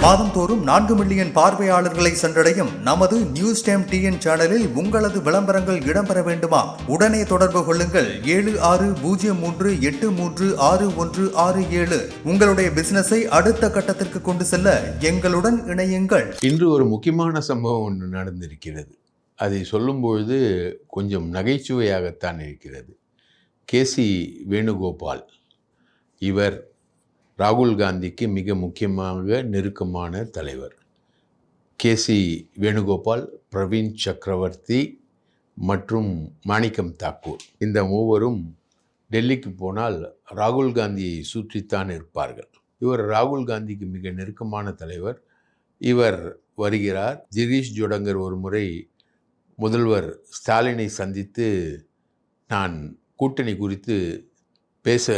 மாதந்தோறும் நான்கு மில்லியன் பார்வையாளர்களை சென்றடையும் நமது நியூஸ் டைம் டிஎன் சேனலில் உங்களது விளம்பரங்கள் இடம்பெற வேண்டுமா? உடனே தொடர்பு கொள்ளுங்கள். ஏழு ஆறு பூஜ்ஜியம் மூன்று எட்டு மூன்று ஆறு ஒன்று ஆறு ஏழு. உங்களுடைய பிசினஸை அடுத்த கட்டத்திற்கு கொண்டு செல்ல எங்களுடன் இணையுங்கள். இன்று ஒரு முக்கியமான சம்பவம் ஒன்று நடந்திருக்கிறது. அதை சொல்லும்பொழுது கொஞ்சம் நகைச்சுவையாகத்தான் இருக்கிறது. கேசி வேணுகோபால். இவர் ராகுல் காந்திக்கு மிக முக்கியமாக நெருக்கமான தலைவர். கேசி வேணுகோபால் பிரவீன் சக்கரவர்த்தி மற்றும் மாணிக்கம் தாக்கூர். இந்த மூவரும் டெல்லிக்கு போனால் ராகுல் காந்தியை சுற்றித்தான் இருப்பார்கள். இவர் ராகுல் காந்திக்கு மிக நெருக்கமான தலைவர். இவர் வருகிறார். ஜிரீஷ் ஜோடங்கர் ஒரு முறை முதல்வர் ஸ்டாலினை சந்தித்து நான் கூட்டணி குறித்து பேச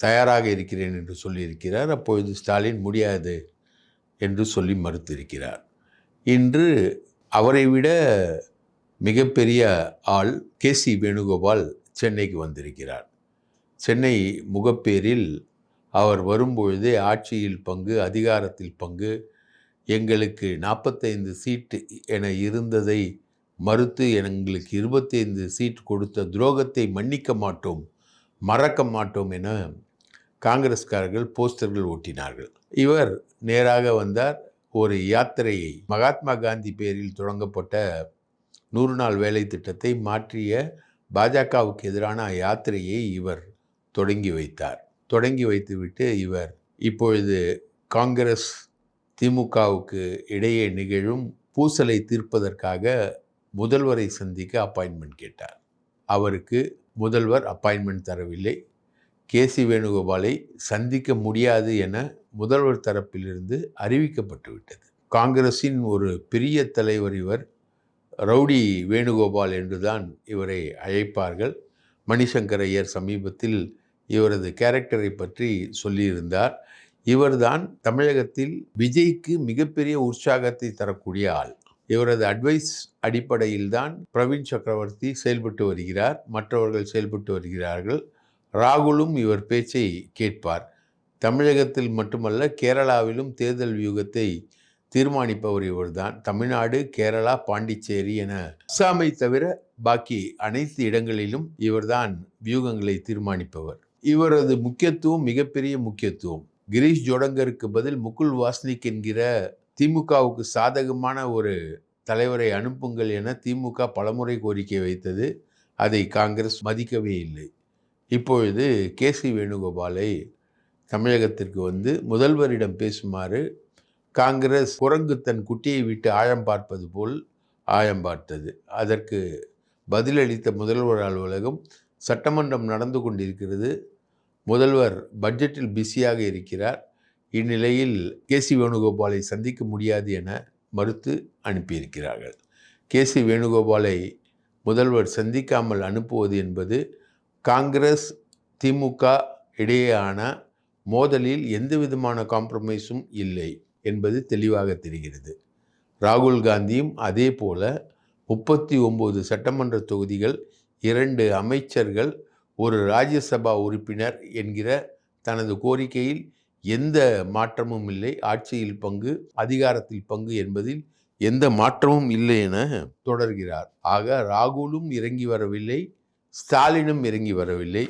தயாராக இருக்கிறேன் என்று சொல்லியிருக்கிறார். அப்பொழுது ஸ்டாலின் முடியாது என்று சொல்லி மறுத்திருக்கிறார். இன்று அவரை விட மிகப்பெரிய ஆள் கேசி வேணுகோபால் சென்னைக்கு வந்திருக்கிறார். சென்னை முகப்பேரில் அவர் வரும்பொழுதே ஆட்சியில் பங்கு அதிகாரத்தில் பங்கு எங்களுக்கு நாற்பத்தைந்து சீட்டு என இருந்ததை மறுத்து எங்களுக்கு இருபத்தைந்து சீட் கொடுத்த துரோகத்தை மன்னிக்க மாட்டோம் மறக்க மாட்டோம் என காங்கிரஸ்காரர்கள் போஸ்டர்கள் ஓட்டினார்கள். இவர் நேராக வந்தார். ஒரு யாத்திரையை மகாத்மா காந்தி பேரில் தொடங்கப்பட்ட நூறு நாள் வேலை திட்டத்தை மாற்றிய பாஜகவுக்கு எதிரான யாத்திரையை இவர் தொடங்கி வைத்தார். தொடங்கி வைத்துவிட்டு இவர் இப்பொழுது காங்கிரஸ் திமுகவுக்கு இடையே நிகழும் பூசலை தீர்ப்பதற்காக முதல்வரை சந்திக்க அப்பாயின்மெண்ட் கேட்டார். அவருக்கு முதல்வர் அப்பாயின்மெண்ட் தரவில்லை. கேசி வேணுகோபாலை சந்திக்க முடியாது என முதல்வர் தரப்பிலிருந்து அறிவிக்கப்பட்டுவிட்டது. காங்கிரஸின் ஒரு பெரிய தலைவர் இவர் ரவுடி வேணுகோபால் என்றுதான் இவரை அழைப்பார்கள். மணிசங்கர் ஐயர் சமீபத்தில் இவரது கேரக்டரை பற்றி சொல்லியிருந்தார். இவர்தான் தமிழகத்தில் விஜய்க்கு மிகப்பெரிய உற்சாகத்தை தரக்கூடிய ஆள். இவரது அட்வைஸ் அடிப்படையில்தான் பிரவீன் சக்கரவர்த்தி செயல்பட்டு வருகிறார் மற்றவர்கள் செயல்பட்டு வருகிறார்கள். ராகுலும் இவர் பேச்சை கேட்பார். தமிழகத்தில் மட்டுமல்ல கேரளாவிலும் தேர்தல் வியூகத்தை தீர்மானிப்பவர் இவர்தான். தமிழ்நாடு கேரளா பாண்டிச்சேரி என அஸ்ஸாமை தவிர பாக்கி அனைத்து இடங்களிலும் இவர்தான் வியூகங்களை தீர்மானிப்பவர். இவரது முக்கியத்துவம் மிகப்பெரிய முக்கியத்துவம். கிரீஷ் ஜோடங்கருக்கு பதில் முகுல் வாஸ்னிக் என்கிற திமுகவுக்கு சாதகமான ஒரு தலைவரை அனுப்புங்கள் என திமுக பலமுறை கோரிக்கை வைத்தது. அதை காங்கிரஸ் மதிக்கவே இல்லை. இப்பொழுது கேசி வேணுகோபாலை தமிழகத்திற்கு வந்து முதல்வரிடம் பேசுமாறு காங்கிரஸ் குரங்கு தன் குட்டியை விட்டு ஆழம் பார்ப்பது போல் ஆழம் பார்த்தது. அதற்கு பதிலளித்த முதல்வர் அலுவலகம் சட்டமன்றம் நடந்து கொண்டிருக்கிறது. முதல்வர் பட்ஜெட்டில் பிஸியாக இருக்கிறார். இந்நிலையில் கேசி வேணுகோபாலை சந்திக்க முடியாது என மறுத்து அனுப்பியிருக்கிறார்கள். கேசி வேணுகோபாலை முதல்வர் சந்திக்காமல் அனுப்புவது என்பது காங்கிரஸ் திமுக இடையேயான மோதலில் எந்த விதமான காம்ப்ரமைஸும் இல்லை என்பது தெளிவாக தெரிகிறது. ராகுல் காந்தியும் அதே போல முப்பத்தி ஒம்பது சட்டமன்ற தொகுதிகள் இரண்டு அமைச்சர்கள் ஒரு ராஜ்யசபா உறுப்பினர் என்கிற தனது கோரிக்கையில் எந்த மாற்றமும் இல்லை. ஆட்சியில் பங்கு அதிகாரத்தில் பங்கு என்பதில் எந்த மாற்றமும் இல்லை என தொடர்கிறார். ஆக ராகுலும் இறங்கி வரவில்லை ஸ்டாலினும் இறங்கி வரவில்லை.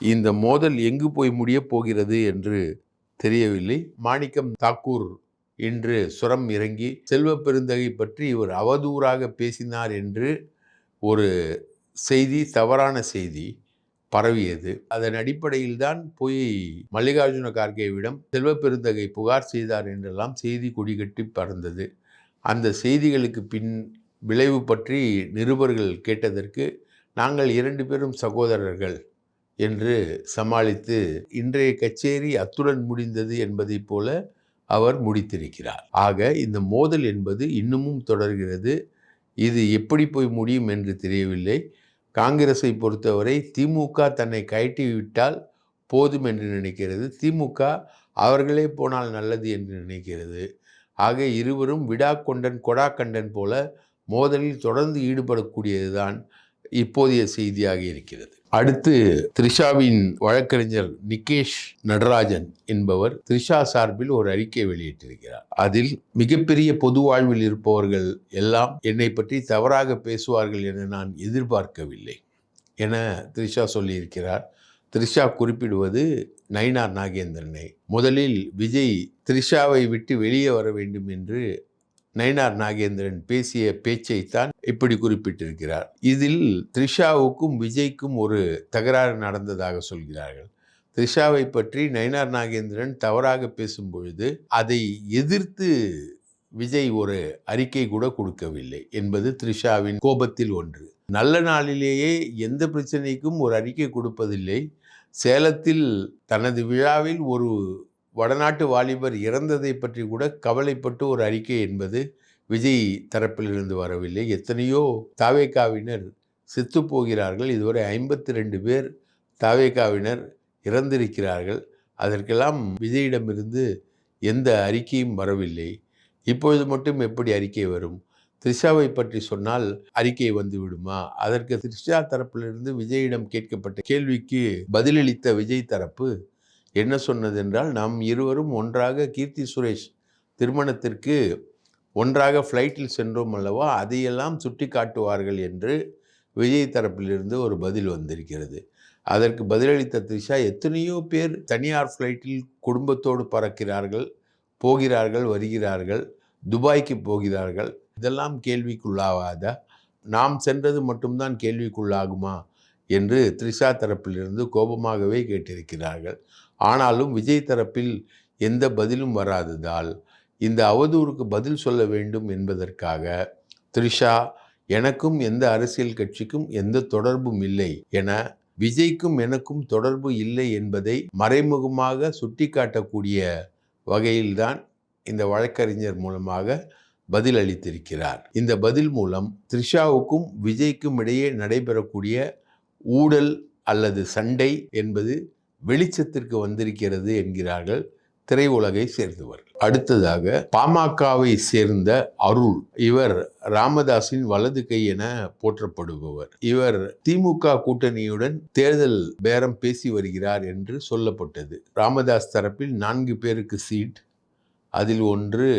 இந்த மோதல் எங்கு போய் முடியப் போகிறது என்று தெரியவில்லை. மாணிக்கம் தாக்கூர் இன்று சுரம் இறங்கி செல்வ பெருந்தகை பற்றி இவர் அவதூறாக பேசினார் என்று ஒரு செய்தி தவறான செய்தி. பரவியது. அதன் அடிப்படையில் தான் போய் மல்லிகார்ஜுன கார்கேவிடம் செல்வ பெருந்தகை புகார் செய்தார் என்றெல்லாம் செய்தி கொடிகட்டி பறந்தது. அந்த செய்திகளுக்கு பின் விளைவு பற்றி நிருபர்கள் கேட்டதற்கு நாங்கள் இரண்டு பேரும் சகோதரர்கள் என்று சமாளித்து இன்றைய கச்சேரி அத்துடன் முடிந்தது என்பதைப் போல அவர் முடித்திருக்கிறார். ஆக இந்த மோதல் என்பது இன்னமும் தொடர்கிறது. இது எப்படி போய் முடியும் என்று தெரியவில்லை. காங்கிரஸை பொறுத்தவரை திமுக தன்னை கயட்டி விட்டால் போதும் என்று நினைக்கிறது. திமுக அவர்களே போனால் நல்லது என்று நினைக்கிறது. ஆக இருவரும் விடா கொண்டன் கொடா கண்டன் போல மோதலில் தொடர்ந்து ஈடுபடக்கூடியதுதான் இப்போதைய செய்தியாக இருக்கிறது. அடுத்து த்ரிஷாவின் வழக்கறிஞர் நிகேஷ் நடராஜன் என்பவர் த்ரிஷா சார்பில் ஒரு அறிக்கை வெளியிட்டிருக்கிறார். அதில் மிகப்பெரிய பொது வாழ்வில் இருப்பவர்கள் எல்லாம் என்னை பற்றி தவறாக பேசுவார்கள் என நான் எதிர்பார்க்கவில்லை என த்ரிஷா சொல்லியிருக்கிறார். த்ரிஷா குறிப்பிடுவது நயினார் நாகேந்திரனை. முதலில் விஜய் த்ரிஷாவை விட்டு வெளியே வர வேண்டும் என்று நயினார் நாகேந்திரன் பேசிய பேச்சைத்தான் இப்படி குறிப்பிட்டிருக்கிறார். இதில் த்ரிஷாவுக்கும் விஜய்க்கும் ஒரு தகராறு நடந்ததாக சொல்கிறார்கள். த்ரிஷாவை பற்றி நயினார் நாகேந்திரன் தவறாக பேசும் பொழுது அதை எதிர்த்து விஜய் ஒரு அறிக்கை கூட கொடுக்கவில்லை என்பது த்ரிஷாவின் கோபத்தில் ஒன்று. நல்ல நாளிலேயே எந்த பிரச்சனைக்கும் ஒரு அறிக்கை கொடுப்பதில்லை. சேலத்தில் தனது விழாவில் ஒரு வடநாட்டு வாலிபர் இறந்ததை பற்றி கூட கவலைப்பட்டு ஒரு அறிக்கை என்பது விஜய் தரப்பிலிருந்து வரவில்லை. எத்தனையோ தாவேக்காவினர் செத்து போகிறார்கள். இதுவரை ஐம்பத்தி ரெண்டு பேர் தாவேக்காவினர் இறந்திருக்கிறார்கள். அதற்கெல்லாம் விஜயிடமிருந்து எந்த அறிக்கையும் வரவில்லை. இப்பொழுது மட்டும் எப்படி அறிக்கை வரும்? த்ரிஷாவை பற்றி சொன்னால் அறிக்கை வந்து விடுமா அதற்கு த்ரிஷா தரப்பிலிருந்து விஜயிடம் கேட்கப்பட்ட கேள்விக்கு பதிலளித்த விஜய் தரப்பு என்ன சொன்னது என்றால் நாம் இருவரும் ஒன்றாக கீர்த்தி சுரேஷ் திருமணத்திற்கு ஒன்றாக ஃப்ளைட்டில் சென்றோம் அல்லவா? அதையெல்லாம் சுட்டி காட்டுவார்கள் என்று விஜய் தரப்பிலிருந்து ஒரு பதில் வந்திருக்கிறது. அதற்கு பதிலளித்த த்ரிஷா எத்தனையோ பேர் தனியார் ஃப்ளைட்டில் குடும்பத்தோடு பறக்கிறார்கள் போகிறார்கள் வருகிறார்கள் துபாய்க்கு போகிறார்கள். இதெல்லாம் கேள்விக்குள்ளாவாத நாம் சென்றது மட்டும்தான் கேள்விக்குள்ளாகுமா? என்று த்ரிஷா தரப்பிலிருந்து கோபமாகவே கேட்டிருக்கிறார்கள். ஆனாலும் விஜய் தரப்பில் எந்த பதிலும் வராததால் இந்த அவதூறுக்கு பதில் சொல்ல வேண்டும் என்பதற்காக த்ரிஷா எனக்கும் எந்த அரசியல் கட்சிக்கும் எந்த தொடர்பும் இல்லை என விஜய்க்கும் எனக்கும் தொடர்பு இல்லை என்பதை மறைமுகமாக சுட்டிக்காட்டக்கூடிய வகையில்தான் இந்த வழக்கறிஞர் மூலமாக பதில் அளித்திருக்கிறார். இந்த பதில் மூலம் த்ரிஷாவுக்கும் விஜய்க்கும் இடையே நடைபெறக்கூடிய ஊழல் அல்லது சண்டை என்பது வெளிச்சத்திற்கு வந்திருக்கிறது என்கிறார்கள் திரையுலகை சேர்ந்தவர் அடுத்ததாக பாமகவை சேர்ந்த அருள் இவர் ராமதாஸின் வலது கை என போற்றப்படுபவர். இவர் திமுக கூட்டணியுடன் தேர்தல் பேரம் பேசி வருகிறார் என்று சொல்லப்பட்டது. ராமதாஸ் தரப்பில் நான்கு பேருக்கு சீட் அதில் ஒன்று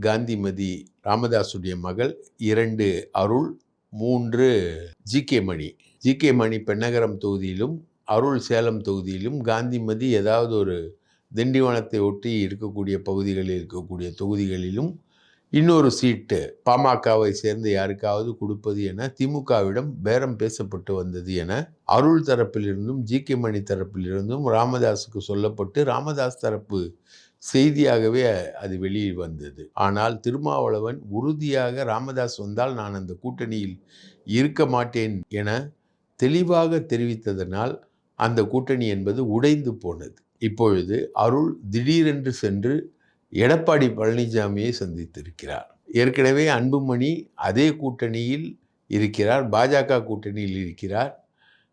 காந்திமதி ராமதாசுடைய மகள் இரண்டு அருள் மூன்று G K Mani. G K Mani Pennagaram தொகுதியிலும் அருள் சேலம் தொகுதியிலும் காந்திமதி ஏதாவது ஒரு திண்டிவனத்தை ஒட்டி இருக்கக்கூடிய பகுதிகளில் இருக்கக்கூடிய தொகுதிகளிலும் இன்னொரு சீட்டு பாமகவை சேர்ந்து யாருக்காவது கொடுப்பது என திமுகவிடம் பேரம் பேசப்பட்டு வந்தது என அருள் தரப்பிலிருந்தும் ஜி கே மணி தரப்பிலிருந்தும் ராமதாஸுக்கு சொல்லப்பட்டு ராமதாஸ் தரப்பு செய்தியாகவே அது வெளியே வந்தது. ஆனால் திருமாவளவன் உறுதியாக ராமதாஸ் வந்தால் நான் அந்த கூட்டணியில் இருக்க மாட்டேன் என தெளிவாக தெரிவித்ததனால் அந்த கூட்டணி என்பது உடைந்து போனது. இப்பொழுது அருள் திடீரென்று சென்று எடப்பாடி பழனிசாமியை சந்தித்திருக்கிறார். ஏற்கனவே அன்புமணி அதே கூட்டணியில் இருக்கிறார் பாஜக கூட்டணியில் இருக்கிறார்.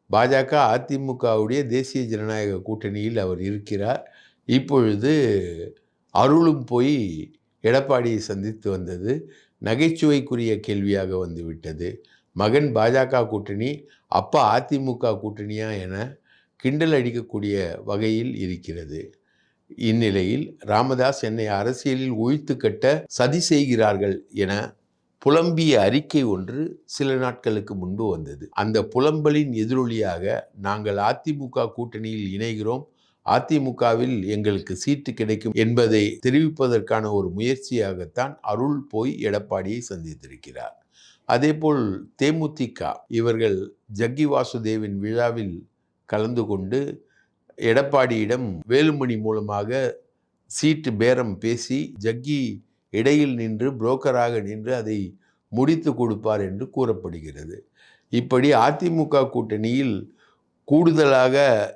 பாஜக அதிமுகவுடைய தேசிய ஜனநாயக கூட்டணியில் அவர் இருக்கிறார். இப்பொழுது அருளும் போய் எடப்பாடியை சந்தித்து வந்தது. நகைச்சுவைக்குரிய கேள்வியாக வந்துவிட்டது மகன் பாஜக கூட்டணி அப்பா அதிமுக கூட்டணியா என கிண்டல் அடிக்கக்கூடிய வகையில் இருக்கிறது. இந்நிலையில் ராமதாஸ் என்னை அரசியலில் ஒழித்து கட்ட சதி செய்கிறார்கள் என புலம்பிய அறிக்கை ஒன்று சில நாட்களுக்கு முன்பு வந்தது. அந்த புலம்பலின் எதிரொலியாக நாங்கள் அதிமுக கூட்டணியில் இணைகிறோம். அதிமுகவில் எங்களுக்கு சீட்டு கிடைக்கும் என்பதை தெரிவிப்பதற்கான ஒரு முயற்சியாகத்தான் அருள் போய் எடப்பாடியை சந்தித்திருக்கிறார். அதேபோல் தேமுதிக இவர்கள் ஜக்கி வாசுதேவின் விழாவில் கலந்து கொண்டு எடப்பாடியிடம் வேலுமணி மூலமாக சீட்டு பேரம் பேசி ஜக்கி இடையில் நின்று புரோக்கராக நின்று அதை முடித்து கொடுப்பார் என்று கூறப்படுகிறது. இப்படி அதிமுக கூட்டணியில் கூடுதலாக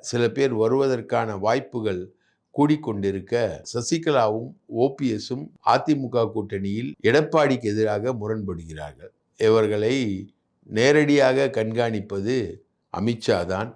சில பேர் வருவதற்கான வாய்ப்புகள் கூடிக்கொண்டிருக்க சசிகலாவும் ஓபிஎஸும் அதிமுக கூட்டணியில் எடப்பாடிக்கு எதிராக முரண்படுகிறார்கள். இவர்களை நேரடியாக கண்காணிப்பது அமித்ஷா தான்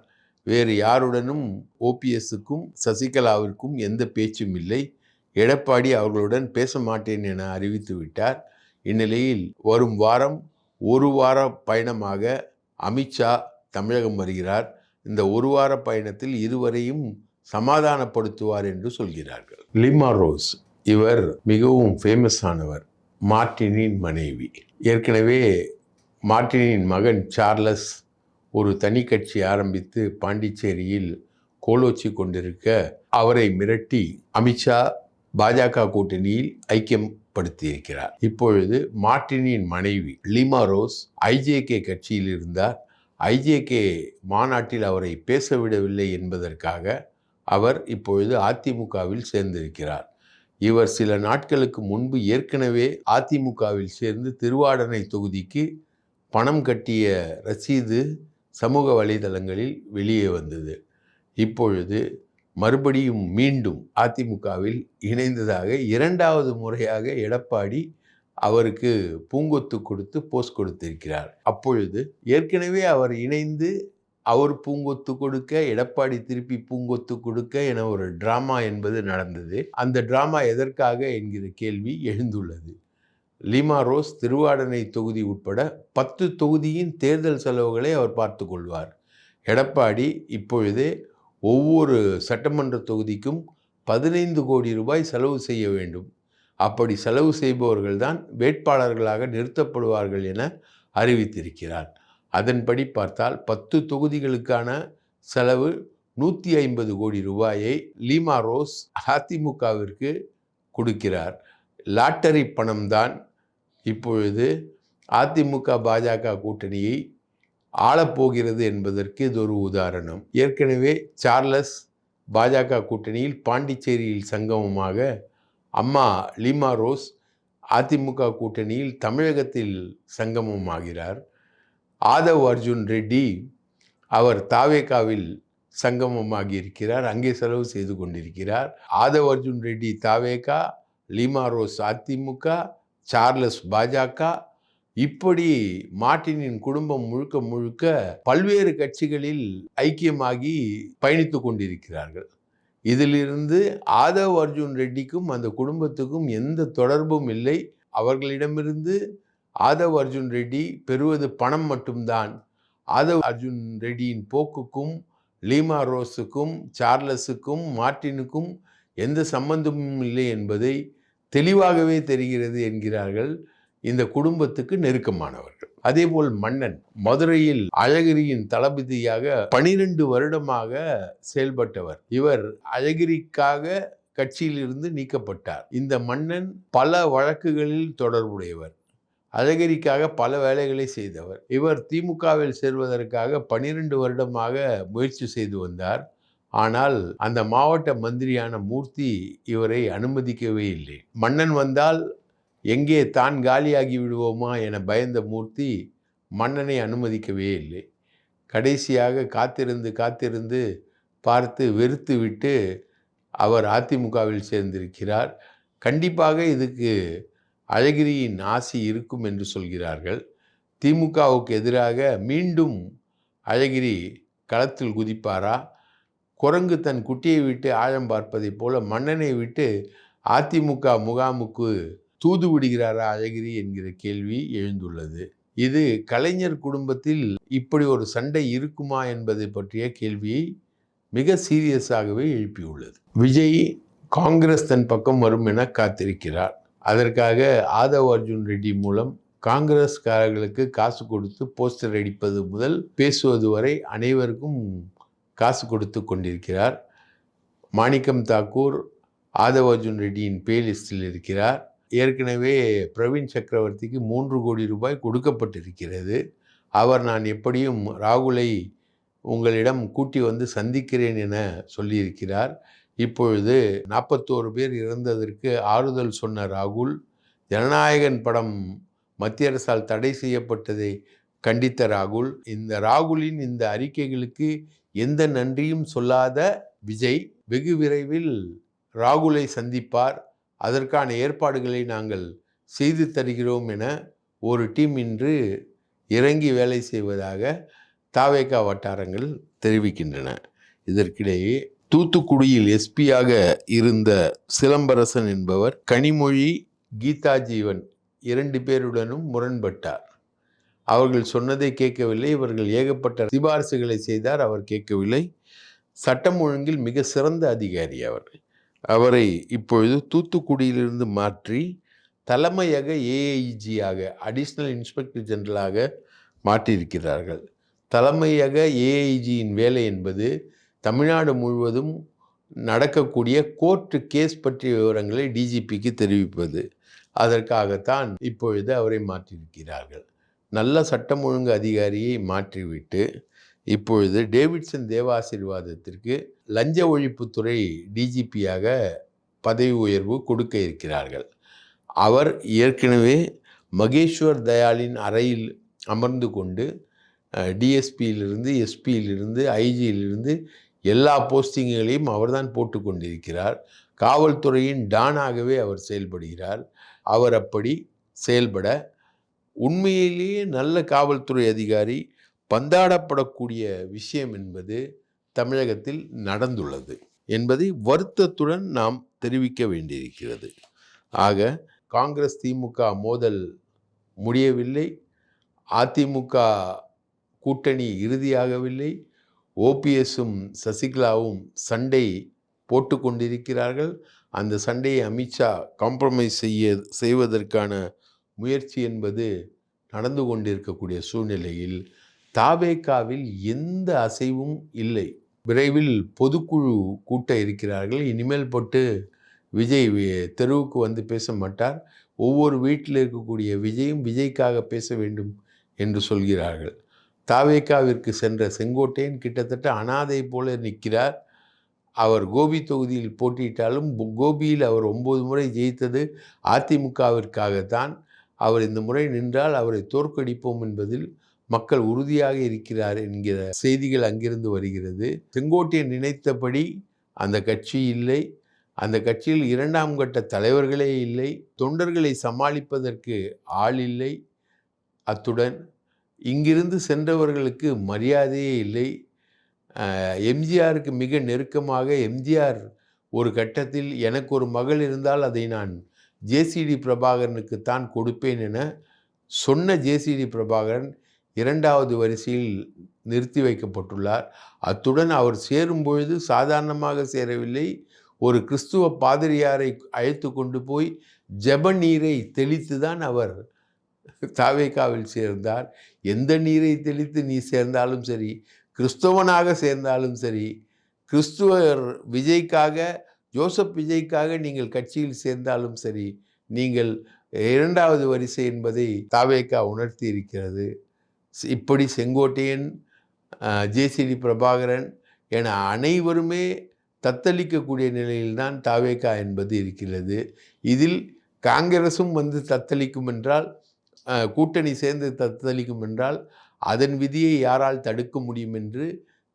வேறு யாருடனும் ஓபிஎஸ்ஸுக்கும் சசிகலாவிற்கும் எந்த பேச்சும் இல்லை. எடப்பாடி அவர்களுடன் பேச மாட்டேன் என அறிவித்து விட்டார். இந்நிலையில் வரும் வாரம் ஒரு வார பயணமாக அமித்ஷா தமிழகம் வருகிறார். இந்த ஒரு வார பயணத்தில் இருவரையும் சமாதானப்படுத்துவார் என்று சொல்கிறார்கள். லிமா ரோஸ் இவர் மிகவும் ஃபேமஸ் ஆனவர். மார்டினின் மனைவி. ஏற்கனவே மார்டினின் மகன் சார்லஸ் ஒரு தனி கட்சி ஆரம்பித்து பாண்டிச்சேரியில் கோலோச்சி கொண்டிருக்க அவரை மிரட்டி அமித்ஷா பாஜக கூட்டணியில் ஐக்கியம் படுத்தியிருக்கிறார் இப்பொழுது மார்டினின் மனைவி லிமா ரோஸ் ஐஜேகே கட்சியில் இருந்தார். ஐஜேகே மாநாட்டில் அவரை பேசவிடவில்லை என்பதற்காக அவர் இப்பொழுது அதிமுகவில் சேர்ந்திருக்கிறார். இவர் சில நாட்களுக்கு முன்பு ஏற்கனவே அதிமுகவில் சேர்ந்து திருவாடனை தொகுதிக்கு பணம் கட்டிய ரசீது சமூக வலைதளங்களில் வெளியே வந்தது. இப்பொழுது மறுபடியும் மீண்டும் அதிமுகவில் இணைந்ததாக இரண்டாவது முறையாக எடப்பாடி அவருக்கு பூங்கொத்து கொடுத்து போஸ்ட் கொடுத்திருக்கிறார். அப்பொழுது ஏற்கனவே அவர் இணைந்து அவர் பூங்கொத்து கொடுக்க எடப்பாடி திருப்பி பூங்கொத்து கொடுக்க என ஒரு டிராமா என்பது நடந்தது. அந்த டிராமா எதற்காக என்கிற கேள்வி எழுந்துள்ளது. லீமா ரோஸ் திருவாடனை தொகுதி உட்பட பத்து தொகுதியின் தேர்தல் செலவுகளை அவர் பார்த்து கொள்வார். எடப்பாடி இப்பொழுதே ஒவ்வொரு சட்டமன்ற தொகுதிக்கும் பதினைந்து கோடி ரூபாய் செலவு செய்ய வேண்டும். அப்படி செலவு செய்பவர்கள்தான் வேட்பாளர்களாக நிறுத்தப்படுவார்கள் என அறிவித்திருக்கிறார். அதன்படி பார்த்தால் பத்து தொகுதிகளுக்கான செலவு நூற்றி ஐம்பது கோடி ரூபாயை லீமா ரோஸ் அதிமுகவிற்கு கொடுக்கிறார். லாட்டரி பணம்தான் இப்பொழுது அதிமுக பாஜக கூட்டணியை ஆளப்போகிறது என்பதற்கு இது ஒரு உதாரணம். ஏற்கனவே சார்லஸ் பாஜக கூட்டணியில் பாண்டிச்சேரியில் சங்கமமாக அம்மா லீமா ரோஸ் அதிமுக கூட்டணியில் தமிழகத்தில் சங்கமமாகிறார். ஆதவ் அர்ஜுன் ரெட்டி அவர் தாவேகாவில் சங்கமமாகி இருக்கிறார் அங்கே செலவு செய்து கொண்டிருக்கிறார். Aadhav Arjun Reddy TVK Lima Rose AIADMK Charles BJP இப்படி மார்ட்டினின் குடும்பம் முழுக்க முழுக்க பல்வேறு கட்சிகளில் ஐக்கியமாகி பயணித்து கொண்டிருக்கிறார்கள். இதிலிருந்து ஆதவ் அர்ஜுன் ரெட்டிக்கும் அந்த குடும்பத்துக்கும் எந்த தொடர்பும் இல்லை. அவர்களிடமிருந்து ஆதவ் அர்ஜுன் ரெட்டி பெறுவது பணம் மட்டும்தான். ஆதவ் அர்ஜுன் ரெட்டியின் போக்குக்கும் லீமா ரோஸுக்கும் சார்லஸுக்கும் மார்ட்டினுக்கும் எந்த சம்பந்தமும் இல்லை என்பதை தெளிவாகவே தெரிகிறது என்கிறார்கள் இந்த குடும்பத்துக்கு நெருக்கமானவர்கள். அதேபோல் மன்னன் மதுரையில் அழகிரியின் தளபதியாக பனிரெண்டு வருடமாக செயல்பட்டவர். இவர் அழகிரிக்காக கட்சியிலிருந்து நீக்கப்பட்டார். இந்த மன்னன் பல வழக்குகளில் தொடர்புடையவர். அழகிரிக்காக பல வேலைகளை செய்தவர். இவர் திமுகவில் சேர்வதற்காக பனிரெண்டு வருடமாக முயற்சி செய்து வந்தார். ஆனால் அந்த மாவட்ட மந்திரியான மூர்த்தி இவரை அனுமதிக்கவே இல்லை. மன்னன் வந்தால் எங்கே தான் காலியாகி விடுவோமா என பயந்த மூர்த்தி மன்னனை அனுமதிக்கவே இல்லை. கடைசியாக காத்திருந்து காத்திருந்து பார்த்து வெறுத்து விட்டு அவர் அதிமுகவில் சேர்ந்திருக்கிறார். கண்டிப்பாக இதுக்கு அழகிரியின் ஆசி இருக்கும் என்று சொல்கிறார்கள். திமுகவுக்கு எதிராக மீண்டும் அழகிரி களத்தில் குதிப்பாரா? குரங்கு தன் குட்டியை விட்டு ஆழம் பார்ப்பதைப் போல மன்னனை விட்டு அதிமுக முகாமுக்கு தூது விடுகிறாரா அழகிரி என்கிற கேள்வி எழுந்துள்ளது. இது கலைஞர் குடும்பத்தில் இப்படி ஒரு சண்டை இருக்குமா என்பதை பற்றிய கேள்வியை மிக சீரியஸாகவே எழுப்பியுள்ளது. விஜய் காங்கிரஸ் தன் பக்கம் வரும் என காத்திருக்கிறார். அதற்காக ஆதவ் அர்ஜுன் ரெட்டி மூலம் காங்கிரஸ்காரர்களுக்கு காசு கொடுத்து போஸ்டர் அடிப்பது முதல் பேசுவது வரை அனைவருக்கும் காசு கொடுத்து கொண்டிருக்கிறார். மாணிக்கம் தாக்கூர் ஆதவ் அர்ஜுன் ரெட்டியின் பேலிஸ்டில் இருக்கிறார். ஏற்கனவே பிரவீன் சக்கரவர்த்திக்கு மூன்று கோடி ரூபாய் கொடுக்கப்பட்டிருக்கிறது. அவர் நான் எப்படியும் ராகுலை உங்களிடம் கூட்டி வந்து சந்திக்கிறேன் என சொல்லியிருக்கிறார். இப்பொழுது நாற்பத்தோரு பேர் இறந்ததற்கு ஆறுதல் சொன்ன ராகுல் ஜனநாயகன் படம் மத்திய அரசால் தடை செய்யப்பட்டதை கண்டித்த ராகுல். இந்த ராகுலின் இந்த அறிக்கைகளுக்கு எந்த நன்றியும் சொல்லாத விஜய் வெகு விரைவில் ராகுலை சந்திப்பார். அதற்கான ஏற்பாடுகளை நாங்கள் செய்து தருகிறோம் என ஒரு டீம் இன்று இறங்கி வேலை செய்வதாக தாவேகா வட்டாரங்கள் தெரிவிக்கின்றன. இதற்கிடையே தூத்துக்குடியில் எஸ்பியாக இருந்த சிலம்பரசன் என்பவர் கனிமொழி கீதா ஜீவன் இரண்டு பேருடனும் முரண்பட்டார். அவர்கள் சொன்னதை கேட்கவில்லை. இவர்கள் ஏகப்பட்ட சிபாரிசுகளை செய்தார் அவர் கேட்கவில்லை. சட்டம் ஒழுங்கில் மிக சிறந்த அதிகாரி அவர். அவரை இப்பொழுது தூத்துக்குடியிலிருந்து மாற்றி தலைமையக ஏஐஜியாக அடிஷ்னல் இன்ஸ்பெக்டர் ஜெனரலாக மாற்றியிருக்கிறார்கள். தலைமையக ஏஐஜியின் வேலை என்பது தமிழ்நாடு முழுவதும் நடக்கக்கூடிய கோர்ட்டு கேஸ் பற்றிய விவரங்களை டிஜிபிக்கு தெரிவிப்பது. அதற்காகத்தான் இப்பொழுது அவரை மாற்றியிருக்கிறார்கள். நல்ல சட்டம் ஒழுங்கு அதிகாரியை மாற்றிவிட்டு இப்பொழுது டேவிட்சன் தேவாசீர்வாதத்திற்கு லஞ்ச ஒழிப்புத்துறை டிஜிபியாக பதவி உயர்வு கொடுக்க இருக்கிறார்கள். அவர் ஏற்கனவே மகேஸ்வர் தயாளின் அறையில் அமர்ந்து கொண்டு டிஎஸ்பியிலிருந்து எஸ்பியிலிருந்து ஐஜியிலிருந்து எல்லா போஸ்டிங்குகளையும் அவர்தான் போட்டு கொண்டிருக்கிறார். காவல்துறையின் டானாகவே அவர் செயல்படுகிறார். அவர் அப்படி செயல்பட உண்மையிலேயே நல்ல காவல்துறை அதிகாரி பந்தாடப்படக்கூடிய விஷயம் என்பது தமிழகத்தில் நடந்துள்ளது என்பதை வருத்தத்துடன் நாம் தெரிவிக்க வேண்டியிருக்கிறது. ஆக காங்கிரஸ் திமுக மோதல் முடியவில்லை. அதிமுக கூட்டணி இறுதியாகவில்லை. ஓபிஎஸும் சசிகலாவும் சண்டை போட்டு கொண்டிருக்கிறார்கள். அந்த சண்டையை அமித்ஷா காம்ப்ரமைஸ் செய்ய செய்வதற்கான முயற்சி என்பது நடந்து கொண்டிருக்கக்கூடிய சூழ்நிலையில் தாவேக்காவில் எந்த அசைவும் இல்லை. விரைவில் பொதுக்குழு கூட்ட இருக்கிறார்கள். இனிமேல் போட்டு விஜய் தெருவுக்கு வந்து பேச மாட்டார். ஒவ்வொரு வீட்டில் இருக்கக்கூடிய விஜயும் விஜய்க்காக பேச வேண்டும் என்று சொல்கிறார்கள். தாவேக்காவிற்கு சென்ற செங்கோட்டையன் கிட்டத்தட்ட அனாதை போல நிற்கிறார். அவர் கோபி தொகுதியில் போட்டியிட்டாலும் பு- கோபியில் அவர் ஒன்பது முறை ஜெயித்தது அதிமுகவிற்காகத்தான் அவர் இந்த முறை நின்றால் அவரை தோற்கடிப்போம் என்பதில் மக்கள் உறுதியாக இருக்கிறார் என்கிற செய்திகள் அங்கிருந்து வருகிறது. செங்கோட்டையன் நினைத்தபடி அந்த கட்சி இல்லை. அந்த கட்சியில் இரண்டாம் கட்ட தலைவர்களே இல்லை. தொண்டர்களை சமாளிப்பதற்கு ஆள் இல்லை. அத்துடன் இங்கிருந்து சென்றவர்களுக்கு மரியாதையே இல்லை. எம்ஜிஆருக்கு மிக நெருக்கமாக எம்ஜிஆர் ஒரு கட்டத்தில் எனக்கு ஒரு மகள் இருந்தால் அதை நான் ஜேசிடி பிரபாகரனுக்கு தான் கொடுப்பேன் என சொன்ன ஜேசிடி பிரபாகரன் இரண்டாவது வரிசையில் நிறுத்தி வைக்கப்பட்டுள்ளார். அத்துடன் அவர் சேரும் பொழுது சாதாரணமாக சேரவில்லை. ஒரு கிறிஸ்துவ பாதிரியாரை அழைத்து கொண்டு போய் ஜெப நீரை தெளித்து தான் அவர் தாவேக்காவில் சேர்ந்தார். எந்த நீரை தெளித்து நீ சேர்ந்தாலும் சரி கிறிஸ்தவனாக சேர்ந்தாலும் சரி கிறிஸ்துவர் விஜய்க்காக ஜோசப் விஜய்க்காக நீங்கள் கட்சியில் சேர்ந்தாலும் சரி நீங்கள் இரண்டாவது வரிசை என்பதை தாவேக்கா உணர்த்தி இருக்கிறது இப்படி செங்கோட்டையன் ஜேசிடி பிரபாகரன் என அனைவருமே தத்தளிக்கக்கூடிய நிலையில்தான் தாவேக்கா என்பது இருக்கிறது. இதில் காங்கிரஸும் வந்து தத்தளிக்கும் என்றால் கூட்டணி சேர்ந்து தத்தளிக்கும் என்றால் அதன் விதியை யாரால் தடுக்க முடியும் என்று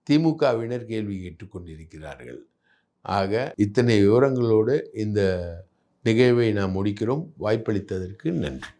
திமுகவினர் கேள்வி கேட்டுக்கொண்டிருக்கிறார்கள் ஆக இத்தனை விவரங்களோடு இந்த நிகழ்வை நாம் முடிக்கிறோம். வாய்ப்பளித்ததற்கு நன்றி.